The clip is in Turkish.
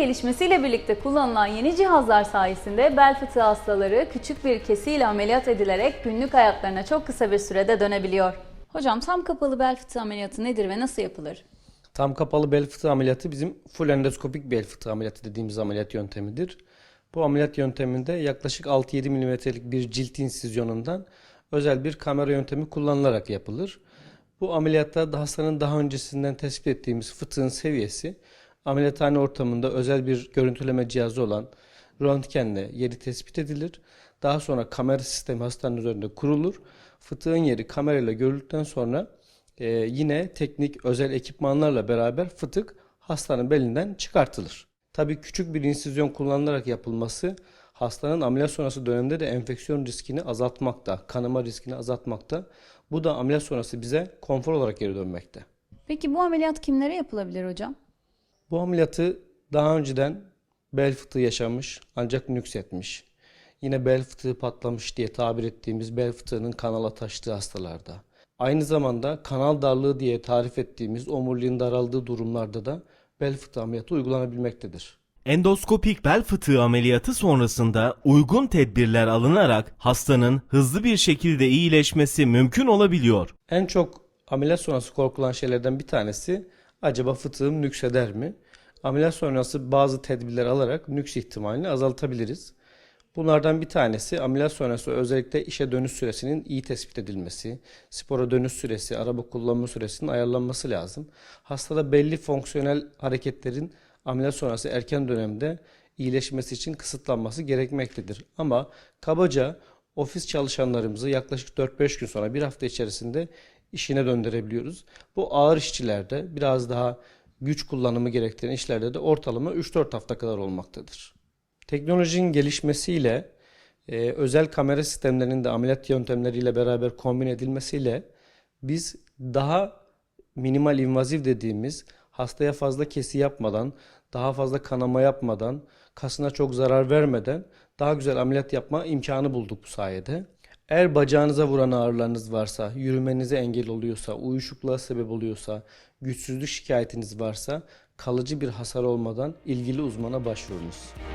Gelişmesiyle birlikte kullanılan yeni cihazlar sayesinde bel fıtığı hastaları küçük bir kesiyle ameliyat edilerek günlük hayatlarına çok kısa bir sürede dönebiliyor. Hocam tam kapalı bel fıtığı ameliyatı nedir ve nasıl yapılır? Tam kapalı bel fıtığı ameliyatı bizim full endoskopik bel fıtığı ameliyatı dediğimiz ameliyat yöntemidir. Bu ameliyat yönteminde yaklaşık 6-7 milimetrelik bir cilt insizyonundan özel bir kamera yöntemi kullanılarak yapılır. Bu ameliyatta hastanın daha öncesinden tespit ettiğimiz fıtığın seviyesi ameliyathane ortamında özel bir görüntüleme cihazı olan röntgenle yeri tespit edilir. Daha sonra kamera sistemi hastanın üzerinde kurulur. Fıtığın yeri kamerayla görüldükten sonra e, yine teknik özel ekipmanlarla beraber fıtık hastanın belinden çıkartılır. Tabii küçük bir insizyon kullanılarak yapılması hastanın ameliyat sonrası dönemde de enfeksiyon riskini azaltmakta, kanama riskini azaltmakta. Bu da ameliyat sonrası bize konfor olarak geri dönmekte. Peki bu ameliyat kimlere yapılabilir hocam? Bu ameliyatı daha önceden bel fıtığı yaşamış ancak nüksetmiş. Yine bel fıtığı patlamış diye tabir ettiğimiz bel fıtığının kanala taştığı hastalarda. Aynı zamanda kanal darlığı diye tarif ettiğimiz omuriliğin daraldığı durumlarda da bel fıtığı ameliyatı uygulanabilmektedir. Endoskopik bel fıtığı ameliyatı sonrasında uygun tedbirler alınarak hastanın hızlı bir şekilde iyileşmesi mümkün olabiliyor. En çok ameliyat sonrası korkulan şeylerden bir tanesi acaba fıtığım nükseder mi? Ameliyat sonrası bazı tedbirler alarak nüks ihtimalini azaltabiliriz. Bunlardan bir tanesi ameliyat sonrası özellikle işe dönüş süresinin iyi tespit edilmesi, spora dönüş süresi, araba kullanma süresinin ayarlanması lazım. Hastada belli fonksiyonel hareketlerin ameliyat sonrası erken dönemde iyileşmesi için kısıtlanması gerekmektedir. Ama kabaca ofis çalışanlarımızı yaklaşık 4-5 gün sonra bir hafta içerisinde işine döndürebiliyoruz. Bu ağır işçilerde biraz daha güç kullanımı gerektiren işlerde de ortalama 3-4 hafta kadar olmaktadır. Teknolojinin gelişmesiyle e, özel kamera sistemlerinin de ameliyat yöntemleriyle beraber kombin edilmesiyle biz daha minimal invaziv dediğimiz hastaya fazla kesi yapmadan, daha fazla kanama yapmadan, kasına çok zarar vermeden daha güzel ameliyat yapma imkanı bulduk bu sayede. Eğer bacağınıza vuran ağrılarınız varsa, yürümenize engel oluyorsa, uyuşukluğa sebep oluyorsa, güçsüzlük şikayetiniz varsa kalıcı bir hasar olmadan ilgili uzmana başvurunuz.